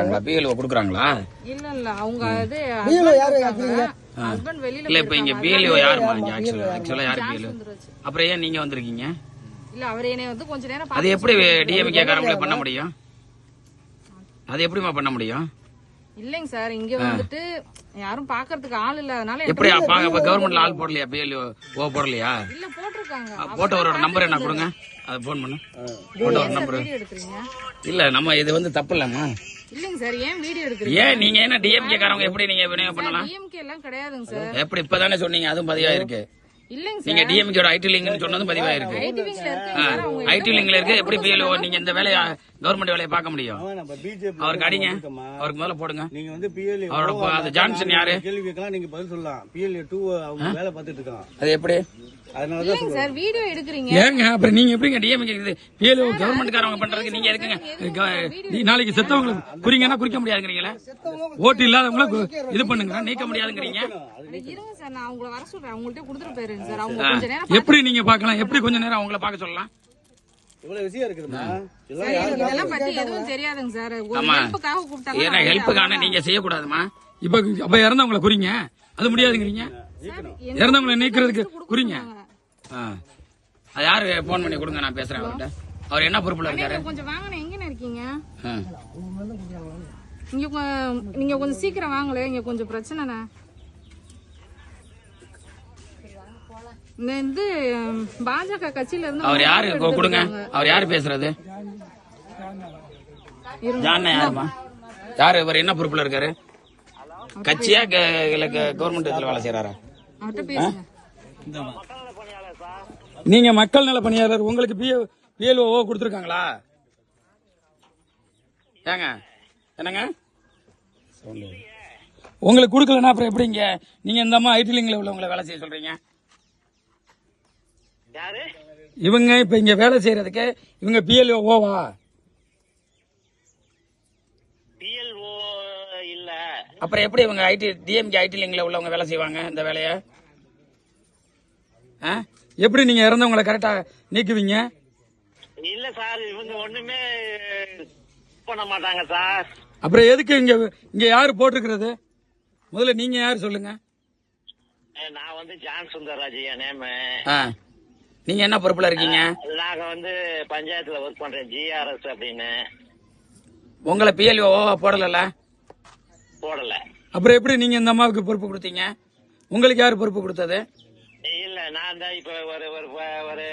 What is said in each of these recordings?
இருக்காங்களா பிஎல்ஓ கொடுக்குறாங்களா? இல்ல இல்ல அவங்க இது பிஎல்ஓ யாரு கேக்குறீங்க ஹஸ்பண்ட் வெளியில இல்ல இப்ப இங்க பிஎல்ஓ யாருமா இங்க ஆக்சுவலா ஆக்சுவலா யாரு பிஎல்ஓ. அப்புறம் ஏன் நீங்க வந்திருக்கீங்க? இல்ல அவர் என்னை வந்து கொஞ்ச நேரம் அது எப்படி டிஎம்கே காரங்களே பண்ண முடியும்? அது எப்படிமா பண்ண முடியும்? இல்லைங்க சார் இங்க வந்துட்டு யாரும் பாக்குறதுக்கு ஆள் இல்ல அதனால எப்படி கவர்மெண்ட்ல ஆள் போடலையா பிஎல்ஓ ஓ போடலையா? இல்ல போட்டிருக்காங்க. போட்டவரோட நம்பர் என்ன கொடுங்க? அதை போன் பண்ணு. போட்டவர் நம்பர் இல்ல நம்ம இது வந்து தப்பு இல்லம்மா இல்லைங்க சார் ஏன் வீடியோ எடுக்கிறீங்க? ஏன் நீங்க என்ன டிஎம்கே காரங்க எப்படி நீங்க விநியோகம் பண்ணலாம்? டிஎம்கே எல்லாம் கிடையாதுங்க சார். எப்படி இப்பதானே சொன்னீங்க அதுவும் பதிவா இருக்கு இல்லைங்க நீங்க டிஎம்கேட ஐடி லிங்க்னு சொன்னதும் பதிவா இருக்கு ஐடி லிங்க்ல இருக்கு எப்படி பிஎல்ஓ நீங்க இந்த வேலையை கவர்மெண்ட் வேலையை பார்க்க முடியும். அவருக்கு அடிங்க. அவருக்கு முதல்ல போடுங்க. நீங்க வந்து பிஎல்ஏ அவரோட அது ஜான்சன் யாரு? கேள்விக்கெல்லாம் நீங்க பதில் சொல்லலாம். பிஎல்ஏ டூ அவங்க வேலை பார்த்துட்டு இருக்கான். அது எப்படி? அதனாலதான் இல்லைங்க சார் வீடியோ எடுக்கிறீங்க. ஏங்க அப்புறம் நீங்க எப்படிங்க டிஎம்கே இது? பிஎல்ஓ கவர்மெண்ட் காரங்க பண்றதுக்கு நீங்க எதுக்குங்க? க- நீ நாளைக்கு செத்தவங்களுக்கு குறிங்கன்னா குறிக்க முடியாதுங்கிறீங்களா? ஓட்டு இல்லாதவங்கள கு- இது பண்ணுங்க நீக்க முடியாதுங்கிறீங்க? இருங்க சார் நான் அவங்கள வர சொல்றேன் அவங்கள்ட்ட கொடுத்துட்டு போயிருங்க சார். அவங்க கொஞ்ச நேரம் எப்படி நீங்க பார்க்கலாம்? எப்படி கொஞ்ச நேரம் அவங்கள பார்க்க சொல்லலாம்? இவ்வளவு விஷயம் இருக்குதுமா எல்லாம் சார், எனக்கு இதெல்லாம் பத்தி எதுவும் தெரியாதுங்க சார். ஒரு. ஹெல்ப்புக்காக கூப்பிட்டாங்க ஏன்னா ஹெல்ப்புக்கான நீங்க செய்யக்கூடாதுமா. இப்ப அப்ப இறந்தவங்கள குறிங்க. அது முடியாதுங்கிறீங்க. இறந்தவங்கள நீக்கிறதுக்கு குறிங்க. ஆ. அது யாரு? போன் பண்ணி கொடுங்க நான் பேசுறேன் அவர்கிட்ட. அவர் என்ன பொறுப்புல இருக்காரு? கொஞ்சம் வாங்கண்ணே. எங்கண்ணே இருக்கீங்க. இங்க நீங்க கொஞ்சம் சீக்கிரம் வாங்கல இங்க கொஞ்சம் பிரச்சனைண்ணே. இந்த இது பாஜக கட்சியில இருந்து அவர் யாரு? கொடுங்க. அவர் யாரு பேசுறது? ஜான் யாருமா யாரு? இவர் என்ன பொறுப்புல இருக்காரு? கட்சியா கவர்மெண்ட் இதுல வேலை செய்யறாரா நீங்க மக்கள் நல பணியாளர் உங்களுக்கு பிஎல்ஓ கொடுத்துருக்காங்களா? ஏங்க என்னங்க? உங்களுக்கு கொடுக்கலன்னா அப்புறம் எப்படிங்க? நீங்க இந்த அம்மா ஐடி லிங்க்ல உள்ளவங்களை வேலை செய்ய சொல்றீங்க? இவங்க இப்ப இங்க வேலை செய்யறதுக்கு இவங்க பிஎல்ஓ ஓவா பிஎல்ஓ இல்ல. அப்புறம் எப்படி இவங்க ஐடி டிஎம்கே ஐடி லிங்க்ல உள்ளவங்க வேலை செய்வாங்க இந்த வேலைய? எப்படி நீங்க இறந்தவங்களை கரெக்டா நீக்குவீங்க? இல்ல சார் இவங்க ஒண்ணுமே பண்ண மாட்டாங்க சார். அப்புறம் எதுக்கு இங்க இங்க யாரு போட்டிருக்கிறது? முதல்ல நீங்க யாரு சொல்லுங்க. நான் வந்து ஜான் சுந்தரராஜ் என் நேமு. நீங்க என்ன பொறுப்புல இருக்கீங்க? நாங்க வந்து பஞ்சாயத்துல ஒர்க் பண்றேன். ஜிஆர்எஸ் அப்படின்னு. உங்களை பிஎல்ஓ போடல போடல. அப்புறம் எப்படி நீங்க இந்த அம்மாவுக்கு பொறுப்பு கொடுத்தீங்க? உங்களுக்கு யாரு பொறுப்பு கொடுத்தது? இல்ல நான் தான் இப்ப ஒரு ஒரு ஒரு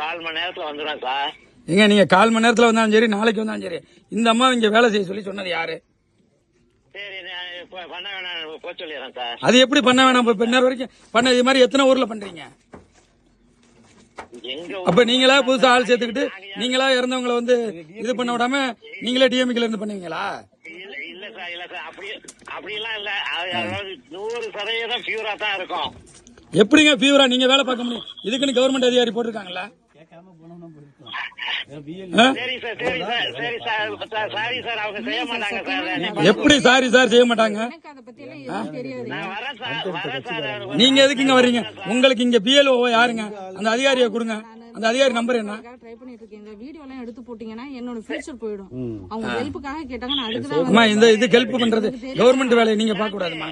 கால் மணி நேரத்துல வந்துடுவேன் சார். ஏங்க நீங்க கால் மணி நேரத்துல வந்தாலும் சரி நாளைக்கு வந்தாலும் சரி இந்த அம்மா இங்க வேலை செய்ய சொல்லி சொன்னது யாரு? சரி நான் இப்ப பண்ண வேணாம் போக சொல்லிடுறேன் சார். அது எப்படி பண்ண வேணாம் இப்ப நேரம் வரைக்கும் பண்ண இது மாதிரி எத்தனை ஊர்ல பண்றீங்க? அப்ப நீங்களா புதுசா ஆள் சேர்த்துக்கிட்டு நீங்களா இறந்தவங்களை வந்து இது பண்ண விடாம நீங்களே டிஎம்கேல இருந்து பண்ணுவீங்களா? இல்ல சார் இல்ல சார். அப்படி அப்படிலாம் இல்ல. அதாவது நூறு சதவீதம் பியூரா தான் இருக்கும். எப்படிங்க ஃபீவரா நீங்க வேலை பார்க்க முடியும்? இதுக்குன்னு கவர்மெண்ட் அதிகாரி போட்டிருக்காங்களா ஆ? சரி சார் சரி சார் சரி சார் சார் சாரி சார் அவங்க செய்ய மாட்டாங்க சார். எப்படி சாரி சார் செய்ய மாட்டாங்க? எனக்கு அதை பத்தி எல்லாம் எதுவும் தெரியாது. நான் வரேன் சார் வரேன் சார். நீங்க எதுக்குங்க வர்றீங்க? உங்களுக்கு இங்க பிஎல்ஓ யாருங்க? அந்த அதிகாரியை கொடுங்க. அந்த அதிகாரி நம்பர் என்ன? ட்ரை பண்ணிட்டு இருக்கேன் இந்த வீடியோ எல்லாம் எடுத்து போட்டீங்கன்னா என்னோட ஃபியூச்சர் போயிடும். அவங்க ஹெல்ப்புக்காக கேட்டாங்க நான் அதுக்கு தான் இந்த இது ஹெல்ப் பண்றது கவர்மெண்ட் வேலையை நீங்க பார்க்க கூடாதுமா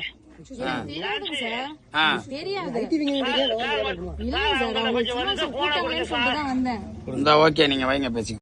இந்த ஓகே நீங்க வைங்க பேசி